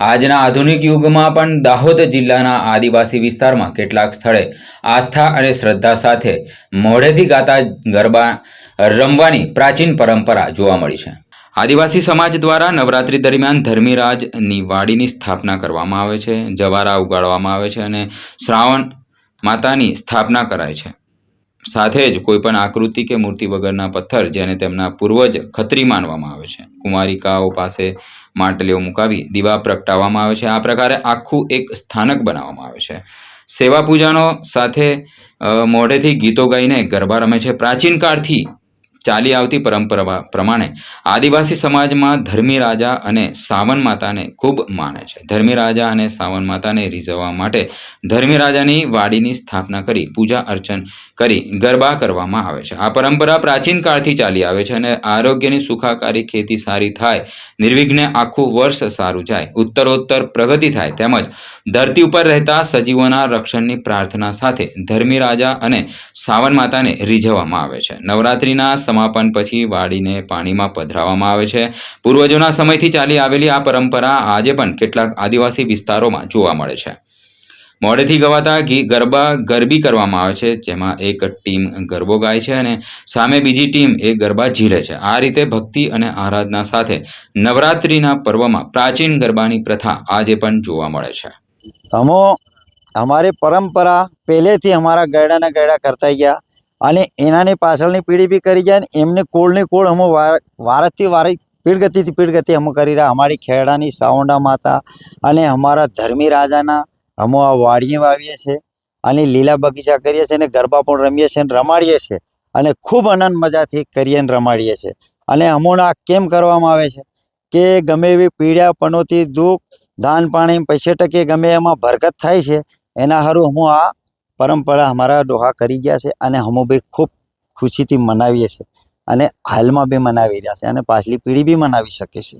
આજના આધુનિક યુગમાં પણ દાહોદ જિલ્લાના આદિવાસી વિસ્તારમાં કેટલાક સ્થળે આસ્થા અને શ્રદ્ધા સાથે મોઢેથી ગાતા ગરબા રમવાની પ્રાચીન પરંપરા જોવા મળી છે. આદિવાસી સમાજ દ્વારા નવરાત્રી દરમિયાન ધર્મીરાજની વાડીની સ્થાપના કરવામાં આવે છે, જવારા ઉગાડવામાં આવે છે અને શ્રાવણ માતાની સ્થાપના કરાય છે. સાથે જ કોઈ પણ આકૃતિ કે મૂર્તિ વગરના પથ્થર જેને તેમના પૂર્વજ ખત્રી માનવામાં આવે છે. કુમારિકાઓ પાસે માટલીઓ મુકાવી દીવા પ્રગટાવવામાં આવે છે. આ પ્રકારે આખું એક સ્થાનક બનાવવામાં આવે છે. સેવા પૂજાનો સાથે મોઢેથી ગીતો ગાઈને ગરબા રમે છે. પ્રાચીન કાળથી ચાલી આવતી પરંપરા પ્રમાણે આદિવાસી સમાજમાં ધર્મી રાજા અને સાવન માતાને ખૂબ માને છે. ધર્મી રાજા અને સાવન માતાને રીઝવવા માટે ધર્મી રાજાની વાડીની સ્થાપના કરી, પૂજા અર્ચન કરી, ગરબા કરવામાં આવે છે. આ પરંપરા પ્રાચીન કાળથી ચાલી આવે છે અને આરોગ્યની સુખાકારી ખેતી સારી થાય, નિર્વિઘ્ને આખું વર્ષ સારું જાય, ઉત્તરોત્તર પ્રગતિ થાય તેમજ ધરતી ઉપર રહેતા સજીવોના રક્ષણની પ્રાર્થના સાથે ધર્મી રાજા અને સાવન માતાને રીઝવવામાં આવે છે. નવરાત્રિના સમાપન પછી વાડીને પાણીમાં પધરાવવામાં આવે છે. પૂર્વજોના સમયથી ચાલી આવેલી આ પરંપરા આજે પણ કેટલાક આદિવાસી વિસ્તારોમાં જોવા મળે છે. મોડેથી ગવાતા ગરબા, ગરબી કરવામાં આવે છે, જેમાં એક ટીમ ગરબો ગાય છે અને સામે બીજી ટીમ એ ગરબા ઝીલે છે. આ રીતે ભક્તિ અને આરાધના સાથે નવરાત્રિના પર્વમાં પ્રાચીન ગરબાની પ્રથા આજે પણ જોવા મળે છે. હમો અમારી પરંપરા પહેલેથી અમારા ગરડાના ગરડા કરતા ગયા. અને એનાની પાછળની પેઢી બી કરી જાય ને એમને કોળની કોળ અમે વાર- વારસથી વારી પીળગતિથી પીળગતિ અમે કરી રહ્યા. અમારી ખેડાની સાવંડા માતા અને અમારા ધર્મી રાજાના અમે આ વાડીએ વાવીએ છીએ અને લીલા બગીચા કરીએ છીએ અને ગરબા પણ રમીએ છીએ અને રમાડીએ છીએ અને ખૂબ આનંદ મજાથી કરીએ ને રમાડીએ છીએ અને અમોના કેમ કરવામાં આવે છે કે ગમે એવી પીડા પનોતી, દુઃખ, દાન, પાણી, પૈસે ટકે ગમે એમાં બરકત થાય છે, એના હારું હું આ પરંપરા અમારા ડોહા કરી ગયા છે અને હમો બી ખૂબ ખુશીથી મનાવીએ છીએ. અને હાલમાં બી મનાવી રહ્યા છે અને પાછલી પેઢી બી મનાવી શકે છે.